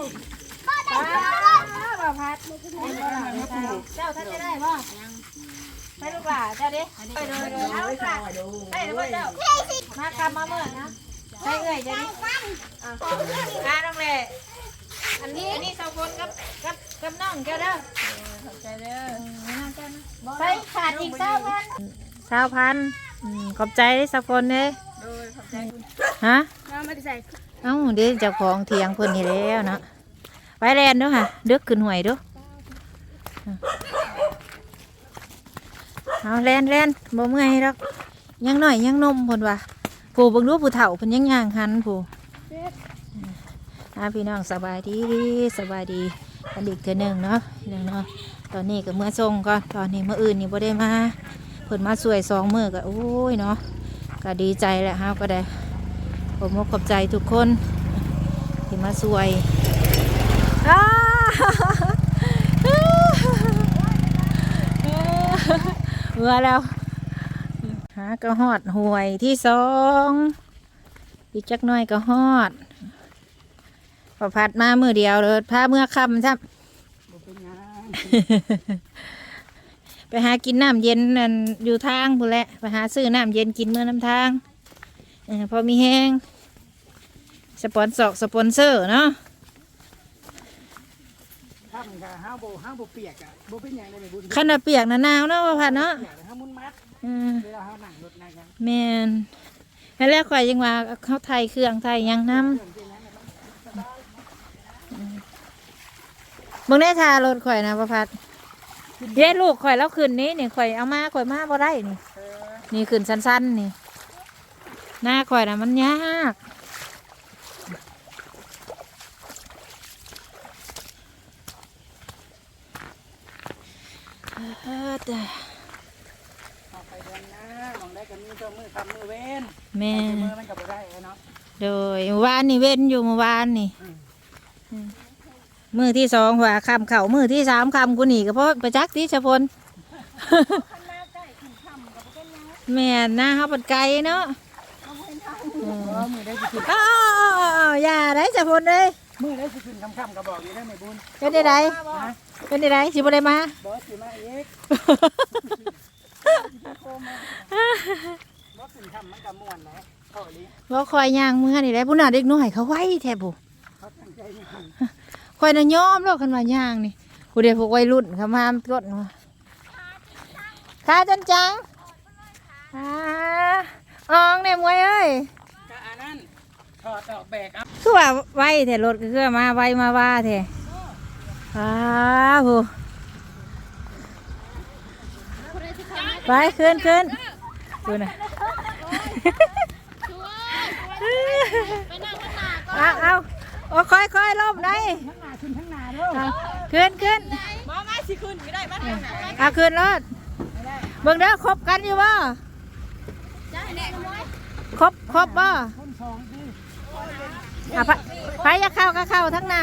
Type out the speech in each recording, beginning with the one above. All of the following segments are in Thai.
บ่พัดเจ้าท่านจะได้บ่ไปลูกหล่าเจ้าดิไปเลยเอาลูกหล่าไปเลยเจ้ามาคำมาเมื่อนะไปเอ้ยเจ้าดิอ่าน้องเล่อันนี้อันนี้สองคนกับกับกับน้องเจ้าเด้อขอบใจเด้อไปขาดอีกเก้าพันสาวพันขอบใจสักคนเด้ฮะเราไม่ได้ใส่ เอ้าเดี๋ยวเจ้าของเถียงเพิ่นนี่แล้วเนาะไปแลนเด้อค่ะเดึกขึ้นหวยเด้อเอาแลนแลนบ่เมื่อยดอกยังหน่อยยังนมเพิ่นว่าผู้เบิ่งดูผู้เฒ่าเพิ่นยังย่างหันผู้อาพี่น้องสบายดีสบายดีกันอีกเทื่อหนึงเนาะน้องเนาะตอนนี้ก็เมื่อส่งก่อนตอนนี้เมื้ออื่นนี่บ่ได้มาเพิ่นมาช่วยสองมือก็โอ้ยเนาะก็ดีใจแหละเฮาก็ได้ ผมขอบใจทุกคนที่มาสวยเมื่อแล้วหากระหอดห่วยที่สองอีกจักหน้อยก็หอดพอพัดมามือเดียวเลยพาเมื่อคำครับไปหากินน้ำเย็นนั่นอยู่ทางพูนแหละไปหาซื้อน้ำเย็นกินเมื่อน้ำทางอพอมีแห้ง สปอนเซอร์สปอนเซอร์เนาะถ้ามันก็ห้าโบห้าโบเปียกอะโบเป็นอย่างไรไม่บุญขนาดเปียกหนาหนาวเนาะว่าพัดเนาะเปียกห้ามุนมัดอืมเวลาห้าหนังรถนะกันแมนแล้วแรกข่อยยังว่าเขาไทยเครื่องไทยหยังน้ำมึงได้ทารถข่อยนะประพัดเย้ลูกข่อยแล้วคืนนี้นี่ข่อยเอามาข่อยมาบ่ได้นี่ เออนี่คืนสั้นๆนี่ หน้าข่อยนะมันยากเออแต่ ออกไปเดินหน้ามองได้กันมือเจ้ามือทำมือเว้น แม่ มือมันกับได้เนาะ โดยเมื่อวานนี่เว้นอยู่เมื่อวานนี่อืมมือที่สองว่าคำเข่ามือที่สามคำกูหนีก็เพราะประจักษ์ที่ชพลแม่นนะเขาปัดไกลเนาะเออมือได้สิขึ้นอ้าวอย่าได้ชพลเลยมือได้สิขึ้นคำคำๆกระบอกนี้ได้ไม่บุญเป็นได้ไดนะเป็นได้ไดสิบ่ได้มาบอสสิมาเอกบอสขึ้นคำมันกับม่วนนะ เขาอีบ่คอยย่างมือนี่ได้ผู้น่ะเด็กน้อยเขาไว้แทบผู้เขาตั้งใจนี่ขึ้นคอยน่ะยอมโลกคันว่าย่างนี่ผู้เดียวพวกวัยรุ่นเขามากดมาขาจันจังอ่าอองเนี่ยมวยเอ้ยก็อันนั้นถอดออกแบกเอาคือว่าไวแท้รถก็คือมาไวมาว่าแท้อ้าวผู้ไปขึ้นขึ้นดูนะ เอาเอาโอ้ค่อยค่อยๆล่มได้ทั้งหน้าขึ้นทั้งหน้าเด้อเอาขึ้นขึ้นมามาสิขึ้นก็ได้มาทางไหนเอาขึ้นรถเบิ่งเด้อครบกันอยู่บ่จ้าแน่มวยครบครบบ่คนสองดีอะไปไปจะเข้าก็เข้าทั้งหน้า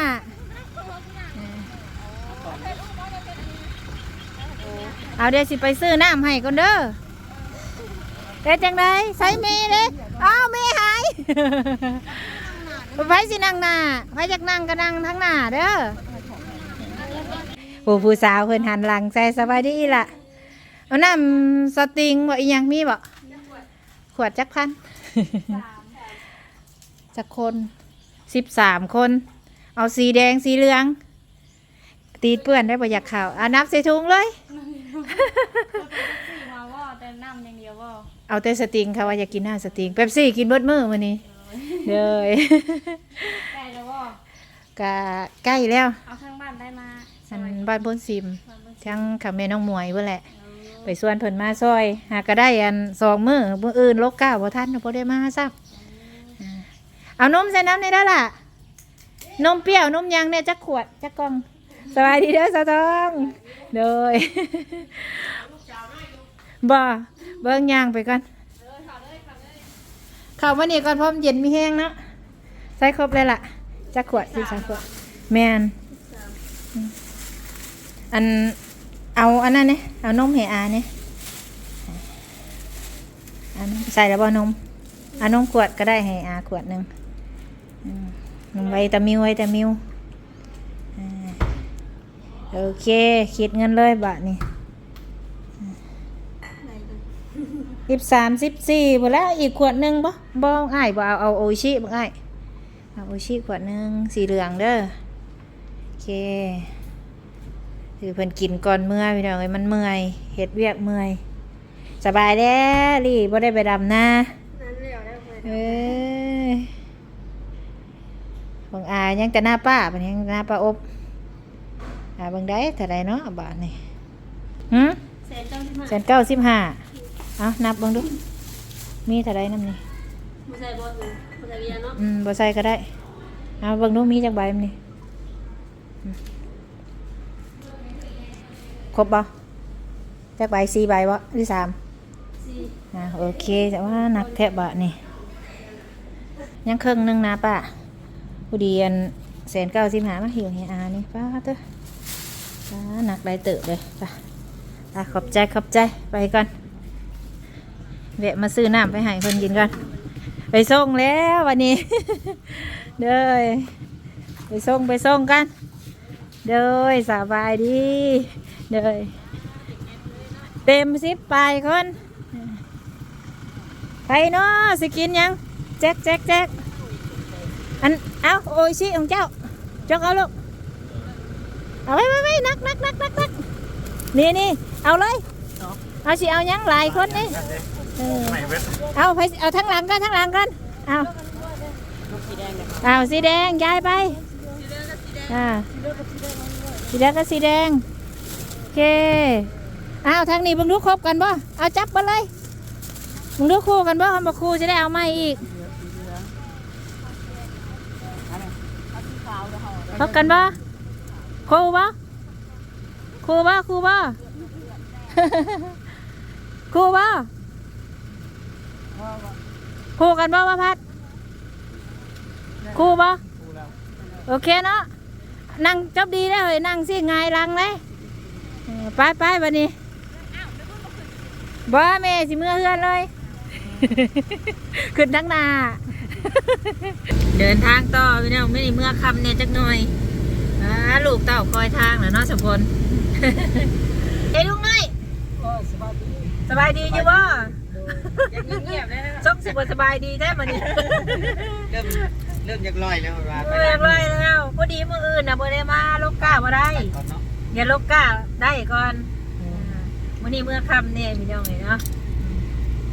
เอาเดี๋ยวสิไปซื้อน้ำให้ก่อนเด้อเด้จังไดใส่เมย์เด้อ้าวเมย์หาย ไปสินั่งหน้าไปจากนั่งก็นั่งทั้งหน้าเด้อผู้ผู้สาวเพิ่นหันหลังใส่สบายดีล่ะเอาน้ำสติงบ่อีหยังมีบ่ขวดจักพันจักคนสิบสามคน เอาสีแดงสีเหลือง ตีเปื้อนได้บ่อยากข่าวอะนับใส่ถุงเลยมาว่าแต่น้ำย่าง เดียวว่าเอาแต่สติงค่ะว่าอยากกินหน้าสติงเป๊ปซี่กินเบิดมือมื้อนี้เลยใกล้แล้วว่ากะใกล้แล้ว เอาข้างบ้านได้มาอันบ้านพ้นซิม ทั้งขับแม่น้องหมวยเพื่อแหละ ไปส่วนเพิ่นมาซอย หากก็ได้อันสองมือมืออื่นลกก้าวบ่ทันบ่ได้มาซ้ำอ่าเอานมใส่น้ำในได้ล่ะ นมเปรี้ยวนมยังเนี่ยจักขวดจักกล่องสบายดีเด้อสาวทองเลยบ่ เบิ่งยางไปก่อนเข้ามานี่ก่อนเพราะมันเย็นมีแห้งเนาะใส่ครบเลยล่ะจักขวดสิสามขวดแม่นอันเอาอันนั้นเนี่ยเอานมให้อาเนี่ยอันใส่แล้วบ่นมเอานมขวดก็ได้ให้อาขวดหนึ่งอืมนมไวตามิวไวตามิวโอเคคิดเงินเลยบาทนี่ สิบสามสิบสี่หมดแล้วอีกขวดหนึ่งบ่บ่อ้ายบ่เอาเอาโออิชิบ่อ้ายเอาโออิชิขวดหนึ่งสีเหลืองเด้อโอเคคือเพิ่นกินก่อนเมื่อยพี่น้องเอ้ยมันเมื่อยเฮ็ดเวียกเมื่อยสบายแล้วลี่บ่ได้ไปดำนาเอ้ยของอายังแต่หน้าป้าเป็นยังหน้าป้าอบอาเบิ่งได้เท่าใดเนาะบาทนี่หืมเสร็จต้องมาแสนเก้าสิบห้า เอานับเบิ่งดู มีเท่าไรน้ำนี่บ่ใส่บ่ถูบ่ใส่เบียร์เนาะอืมบ่ใส่ก็ได้ เอาเบิ่งดูมีจักใบมันนี่อืมครบบ่จักใบสี่ใบบ่หรือสามสี่อ่าโอเคแต่ว่าหนักแทบะนี่ ยังครึ่งหนึงนะป้าผู้ดีอันแสนเก้าสิบห้ามาหิวเฮียอานี่ป้าเถอะป้าหนักได้เติบเลยไป้าป้าขอบใจขอบใจไปก่อน แวะมาซื้อน้ำไปให้คนกินก่อนไปส่งแล้ววันนี้ เด้อไปส่งไปส่งกัน เด้อสบายดี เด้อเต็มสิบไปคนไปเนาะสิกินยังแจ๊กแจ๊กแจ๊กอันเอาโอ้ยชิของเจ้าจกเอาลูกเอาไว้ไว้ไว้นักนักนักนักนักนี่นี่เอาเลยเอาสิเอายังหลายคนนี่ เออเอาไปเอาทั้งหลังกันทั้งหลังกันเอาเอาสีแดงย้ายไปอ่าสีแดงก็สีแดงโอเคเอาทางนี้บึงดูครบกันบ่เอาจับมาเลยมึงดูคู่กันบ่คำบอกคู่จะได้เอาไม่อีกพบกันบ่คู่บ่คู่บ่คู่บ่คู่บ่ คู่กันบ่ว่าพัด คู่บ่โอเคเนาะนั่งจบดีแล้วเฮ้ยนั่งสิไงายหลังเลยเออไปไปบัดนี้บ่แม่สิเมื่อเฮือนเลยขึ้นทั้งหนาเดินทางต่อพี่น้องไม่ได้เมื่อคำเนี่ยจักหน่อยอ่าลูกเต่าคอยทางแล้วเนาะสมพลเอ้ยลุงน้อยโอ้สบายดีสบายดีอยู่บ่ ยังเงียบๆเลยนะสมสิบสบายดีแท้มันนี่เริ่มเริ่มจากลอยแล้วว่าเมื่อไรแล้วพอดีมืออื่นนะบ่ได้มาลกกาบ่ได้ก่อนเนาะอย่าลกกาได้ก่อนมื้อนี้เมื่อคำเนี่ยพี่น้องเลยเนาะ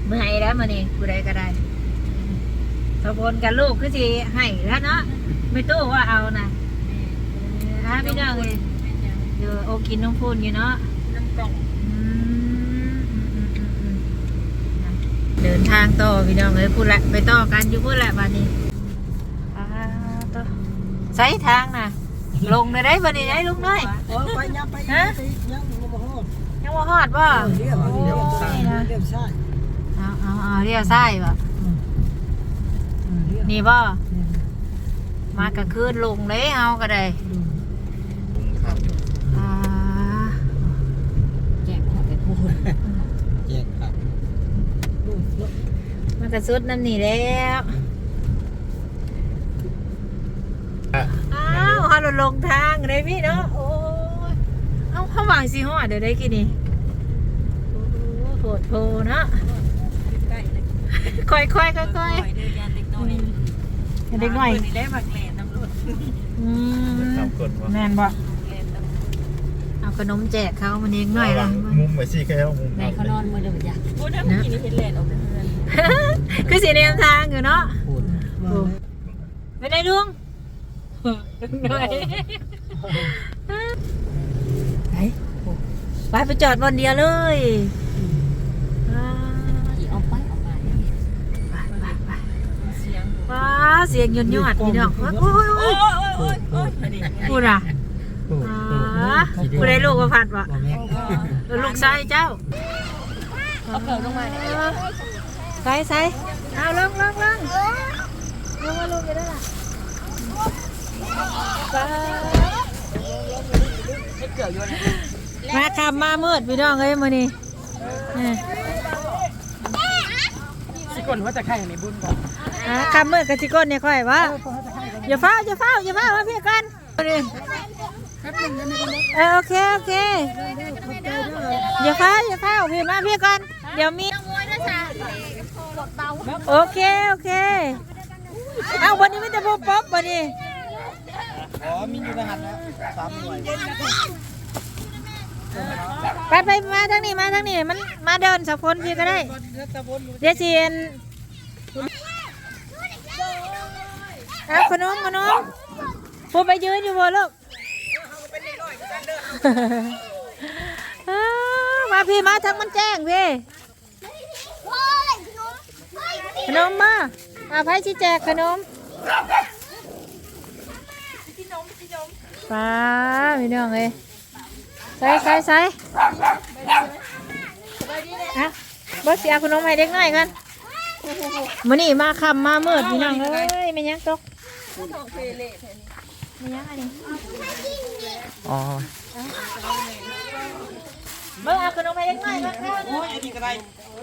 เมื่อไหแล้วมื้อนี้ผู้ใดก็ได้สมพลกับลูกคือสิให้แล้วเนาะไม่ตู้ว่าเอานะอ่าพี่น้องเลยเดี๋ยวโอกินน้องพูนอยู่เนาะ น้ำกล่อง อืมอืมอืมอืม เดินทางต่อพี่น้องเลยพูดละไปต่อกันอยู่พูดละบัดนี้อ่าต่อใช้ทางนะลงได้ได้บัดนี้ได้ลุงน้อยโอ้ไปยับไปยังบ่พอยังว่าฮอดบ่เรียบโอ้เรียบยซ้ายนะเรียบซ้ายเอาเอาเอาเรียวไส้บ่นี่บ่มากลางคืนลงเลยเอาก็ได้อ่า แจกครับแจกครับ มันกระสุดน้ำนี่แล้วอ้าวฮาลงทางเลยพี่เนาะโอ้ยเอาเขาวางสิฮอดเดี๋ยวได้กี่นี่โอ้โหโหดโพเนาะใกล้เลยค่อยๆค่อยๆค่อยเดินยานเด็กน้อยๆเด็กหน่อยนี่แหละผักแหลนน้ำรถอืมทำกดว่าแม่นบ่แหลนน้ำรถเอาขนมแจกเขามันเองหน่อยละมุมไว้สิแค่มุมในเขานอนมือเดียวจ้ะพูดได้เมื่อกี้นี้เห็นแหลนออกจากเรือนคือสีแนมทางอยู่ เนาะพูดไปได้ลุงหน่อยไปไปไปจอดบนเดียวเลยอ่าขี่เอาไปเอาไปไปไปไปเสียงว้าเสียงหยนยอดพี่น้องโอ้ยโอ้ยโอ้ยโอ้ยโอ้ยพูดอะอ่าพูดได้ลูกมาผัดวะลูกชายเจ้าเอาเผลอลงมาเนี่ย ใส่ใส่เอาลงลงลงลงมาลงอยู่ได้ล่ะไปให้เกลืออยู่นะมาคำมามืดพี่น้องเอ้ยมื้อนี้นี่สิกลว่าจะใครในบุญก่อนอ่าคำมืดกับจิก้นเนี่ยค่อยวะอย่าเฝ้าอย่าเฝ้าอย่าเฝ้ามาพี่กันนี่เออโอเคโอเคอย่าฟ้าอย่าฟ้าพี่มาพี่ก่อนเดี๋ยวมี โอเค โอเคเอาวันนี้ไม่จะพบป๊อบวันนี้อ๋อมีอยู่รหัสแล้วสามหน่วยไปไปมาทางนี้มาทางนี้มันมาเดินสักคนพี่ก็ได้เดี๋ยวสิเอ็นเอาขนมขนมพูไปยืนอยู่บ่ลูกอ้าวมาพี่มาทางมันแจ้งพี่ ขนมมาอาไพ่ชี้แจกขนมป้าพี่น้องเอ้ยใส่ใส่ใส่อะบอสเอาขนมให้เด็กน้อยกันมื้อนี้มาคำมามืดพี่น้องเอ้ยไม่ยังตกไม่ยังอันนี้อ๋อเบิ่งเอาขนมให้เด็กน้อยมาข้าวโอ้ยอันนี้ก็ได้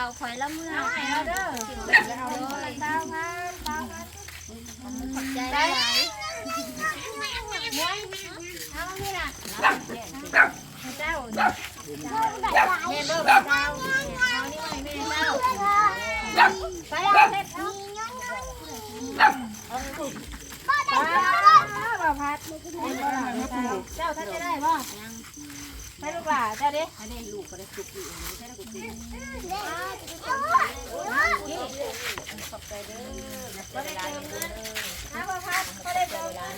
เจ้าเขาคอยละเมื่อเอาให้เราเด้อเอาเต้าครับเต้าครับขอบใจใจหลายมวยเอาพี่ล่ะเจ้าเมนเบอร์เจ้าเอานี่ไม่เจ้าไปเอาเสร็จเอาป้าพัดเจ้าท่านจะได้บ่ ไปลูกหล่าเจ้าดิอันนี้ลูกก็ได้สุกอยู่ใช่ลูกดีขอบใจเด้อก็ได้เติมเงินนะป้าพัดก็ได้เติมเงิน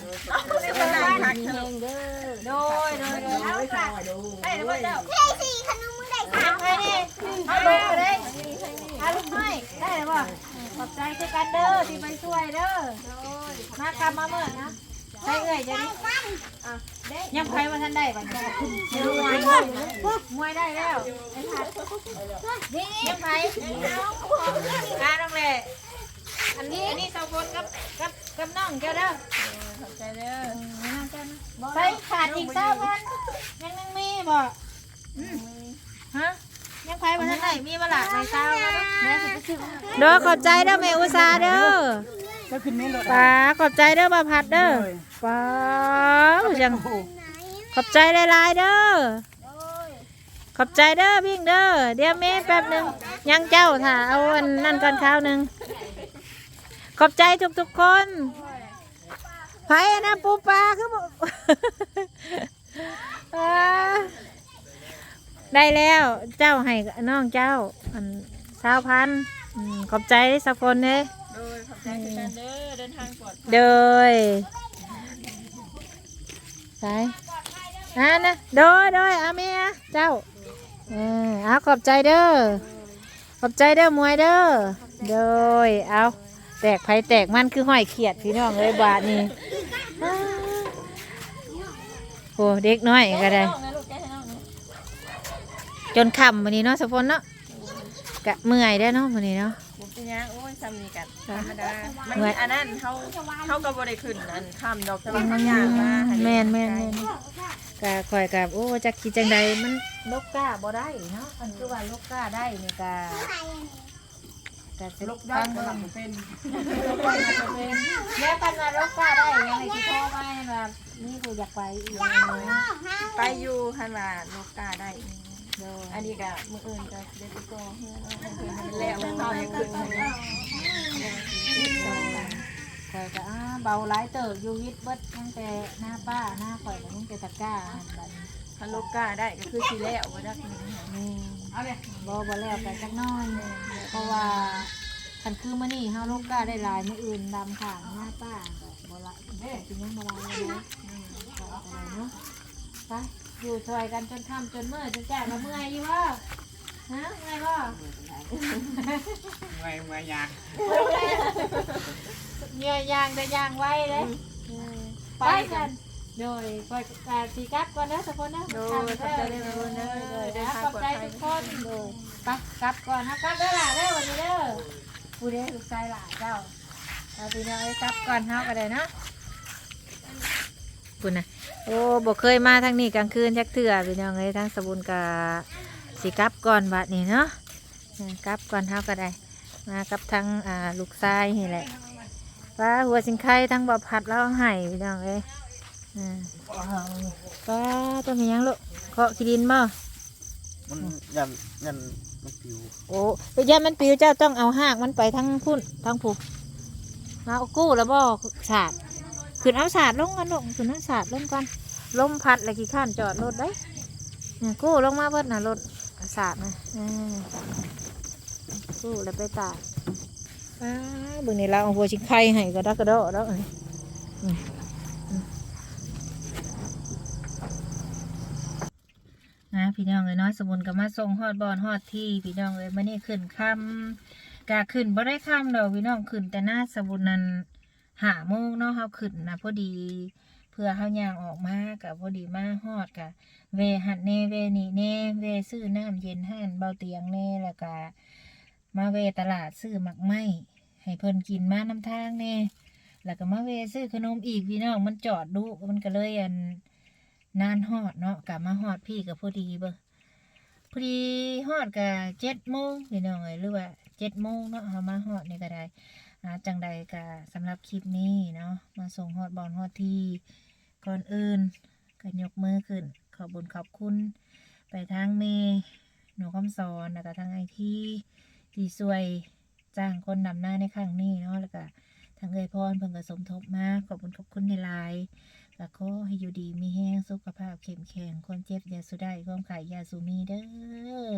ได้เติมเงินโดยโดยโดยเอาค่ะได้หรือเปล่าเจ้าเอาไปดิเอาลูกไปดิเอาลูกให้ได้หรือเปล่าขอบใจคือกันเด้อที่ไปช่วยเด้อมาคำมาเมื่อนะ ใช่เอ่ยจะดิยังไพ่ว่าท่านได้บัดนี้มวยมวยได้แล้วไอ้ผัดยังไพ่กาต้องเลยอันนี้อันนี้สองคนกับกับกับน้องเจ้าเด้อขอบใจเด้อน้องเจ้านะใส่ขาดอีกเจ้าพันยังยังมีบ่ฮะยังไพ่ว่าท่านได้มีมาหลากในเจ้าแล้วแม่จะซื้อเด้อขอบใจเด้อแม่อุตสาเด้อ ก็ขึ้นนี่เลยป้าขอบใจเด้อป้าพัดเด้อป้าจังขอบใจหลายๆเด้อขอบใจเด้อพิงเด้อเดี๋ยวแม่แป๊บหนึงยังเจ้าถ่าเอาอันนั่นก่อนข้าวหนึ่งขอบใจทุกๆคนไผ่อันนะปูปลาคือบ่อ่าได้แล้วเจ้าให้น้องเจ้าอันสาวพันธุ์อืมขอบใจสักคนเด้ โดยขอบใจคือกันเด้อเดินทางปลอดเดยไปนั่นนะโดยโดยอาเมียเจ้าเออเอาขอบใจเด้อขอบใจเด้อมวยเด้อโดยเอาแตกไผแตกมันคือห้อยเขียดพี่น้องเลยบาทนี่อ้โอ้เด็กน้อยก็ได้ จนคำวันนี้เนาะสะพนเนาะกะเมื่อยได้เนาะวันนี้เนาะ ผมเป็นยังโอ้ยซ้ำนี่กันธรรมดา มันเมื่อยอันนั้นเขาเขาก็บ่ได้ขึ้นอันข้ามดอกแต่ว่าเขาย่างมาให้แม่นแม่นแม่นกะคอยกับโอ้จักคิดจังใดมันลกกล้าบ่ได้เนาะอันคือว่าลกกล้าได้นี่กะกะสิลกได้สำหรับผมเป็นแม่ปันมารถกล้าได้ยังไงที่พ่อไม่แบบนี่กูอยากไปอีกไปอยู่คันว่าลูกกาได้โดย อันนี้ก็มืออื่นก็เด็ดโตเฮือนแล้วมันเอาอย่างอื่นเลยข่อยก็อ้าเบาหลายเติบอยู่วิทเบิดตั้งแต่หน้าป้าหน้าข่อยตั้งแต่ตะกร้าหั่นบัดนี้ถ้าลูกกล้าได้ก็คือสิแล้วบ่ได้นี่นี่บ่บ่แล้วไปจักน้อยเพราะว่าคันคือมื้อนี้เฮาลูกก้าได้หลายมื้ออื่นดำข้างหน้าป้าก็บ่ละเด้สิยังบ่ละเลยนะก็อะไรเนาะไป อยู่ซอยกันจนค่ำจนมื้อจนแจ้งแล้วเมื่อยอยู่บ่ฮะเมื่อยบ่เมื่อยเมื่อยยากเหนื่อยยางได้ยางไว้เด้ไปกันโดยปล่อยกาสีกลับก่อนนะทุกคนนะโดยขอบใจเด้อเด้อเด้อเดี๋ยวเด้อทางขอบปลอดใจภัยทุกคนโดยไปกลับก่อนนะกลับเด้อล่ะเด้อวันนี้เด้อผู้เด้อลูกชายหล่ะเจ้าเอาพี่น้องเอ้ยกลับก่อนเฮาก็ได้เนาะ ปุ่นนะโอ้บอกเคยมาทางนี้กลางคืนจักเถื่อพี่น้องเลยทางสบุนกาสิกลับก่อนบัดนี้เนาะอืมกลับก่อนเฮาก็ได้ มากับทางอ่าลูกชายนี่แหละป้าหัวสิงไข่ทั้งบ่พัดแล้วให้พี่น้องเอ้ยอืมป้าต้องมีหยังลูกเคาะขี้ดินบ่มันยันยันมันปิวโอ้ไปย่ามันปิวเจ้าต้องเอาหากมันไปทั้งพุ่นทั้งผูกมาเอากู้แล้วบ่สาด ขึ้นเอาสาดลงกันลูกขึ้นเอาสาดลงกันลมพัดแล้วขี้ข้านจอดรถได้กู้ลงมาเบิดน่ะรถสาดนะอืมกู้แล้วไปตากอ้าบิ่งนี่เราเอาหัวชิงไข่ให้กระดักกระโดดแล้วนะพี่น้องเลยน้อยสมุนกับมาส่งฮอดบอนฮอดที่พี่น้องเลยมานี่ขึ้นคำกะขึ้นบ่ได้คำดอกพี่น้องขึ้นแต่หน้าสมุนนั้น หาโมงเนาะเฮาขึ้นนะพอดี เพื่อเฮาย่างออกมากับพอดีมาฮอดกะเวหัดแน่เวนี่แน่เวซื้อน้ำเย็นห่านเบาเตียงแน่แล้วก็มาเวตลาดซื้อหมักไหมให้เพิ่นกินมาน้ำทางแน่แล้วก็มาเวซื้อขนมอีกพี่น้องมันจอดดูมันก็เลยอันนานฮอดเนาะกับมาฮอดพี่กับพอดีเบิ่พอดีฮอดกะเจ็ดโมงพี่น้องเอ้ยหรือว่าเจ็ดโมงเนาะเฮามาฮอดนี่ก็ได้ อ่าจังใดกะสำหรับคลิปนี้เนาะมาส่งฮอดบอลฮอดที่ก่อนอื่นก็ยกมือขึ้น ขอบบุญขอบคุณ ไปทางเมย์หนูคำสอนแล้วก็ทางไอที่ที่ช่วยจ้างคนนำหน้าในครั้งนี้เนาะแล้วก็ทางเอยพรเพิ่งก็สมทบมาขอบคุญขอบคุณในไลน์แล้วก็ให้อยู่ดีมีแห้งสุขภาพเข้มแข็งความเจ็บยาสุได้ความขายยาสูมีเด้อ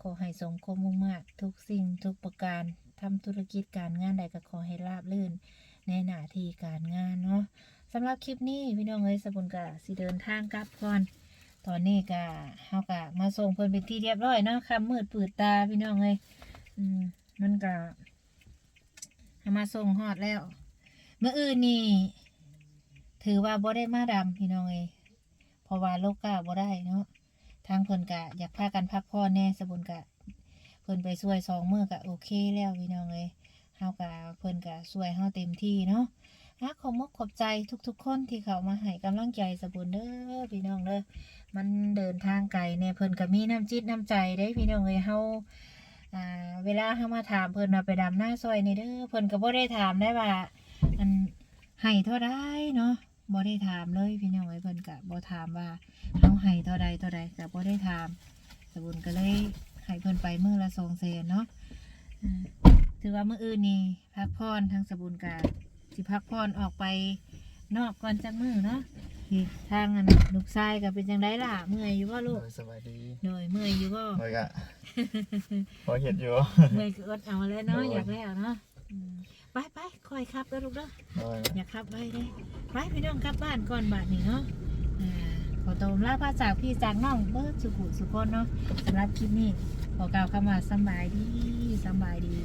ขอให้สมความมุ่งมั่นทุกสิ่งทุกประการ ทำธุรกิจการงานใดก็ขอให้ราบรื่น ในหน้าที่การงานเนาะสำหรับคลิปนี้พี่น้องเอ้ยสบุนกะสิเดินทางกลับก่อน ตอนนี้กะเฮากะมาส่งเพิ่นเป็นที่เรียบร้อยเนาะคำมืดปืดตาพี่น้องเอ้ยอืมมันกะมาส่งฮอดแล้วเมื่ออื่นนี่ถือว่าบ่ได้มาดำพี่น้องเอ้ยเพราะว่าโลกกาบ่ได้เนาะทางเพิ่นกะอยากพากันพักผ่อแน่สบุนกะ พิ่นไปช่วยสองมือกะโอเคแล้วพี่น้องเลยเฮากะเพิ่นกะช่วยเฮาเต็มที่เนาะฮะขอมกขอบใจทุกๆคนที่เขามาให้กำลังใจสบุนเด้อพี่น้องเด้อมันเดินทางไกลเนี่ยเพิ่นก็มีน้ำจิตน้ำใจเด้พี่น้องเลยเฮาอ่าเวลาเฮามาถามเพิ่นว่าไปดำหน้าซอยนี่เด้อเพิ่นก็บ่ได้ถามได้ว่าอันให้เท่าใดเนาะบ่ได้ถามเลยพี่น้องเอ้ยเพิ่นก็บ่ถามว่าเอาให้เท่าใดเท่าใดแต่บ่ได้ถามสบุญก็เลย ให้เพิ่นไปมื้อละสองแสนเนาะอ่าถือว่ามื้ออื่นนี่พักผ่อนทางสบุญกะสิพักผ่อนออกไปนอกก่อนจักมื้อเนาะนี่ทางอันลูกชายก็เป็นจังไดล่ะ เมื่อยอยู่บ่ลูกสบายดีโดยเมื่อยอยู่บ่เมื่อยกะพอเห็นอยู่เมื่อยก็อดเอาแล้วเนาะโดยอยากแล้วเนาะอืมไปไปคอยขับแล้วลูกเด้อโอ้ยอยากขับไว้เด้ไปพี่น้องกลับบ้านก่อนบาดนี้เนาะอ่าขอตัวลาพาจากพี่จากน้องเบิร์ดสุขุสุคนเนาะสำหรับคลิปนี้ ขอกล่าวคำว่าสบายดีสบายดี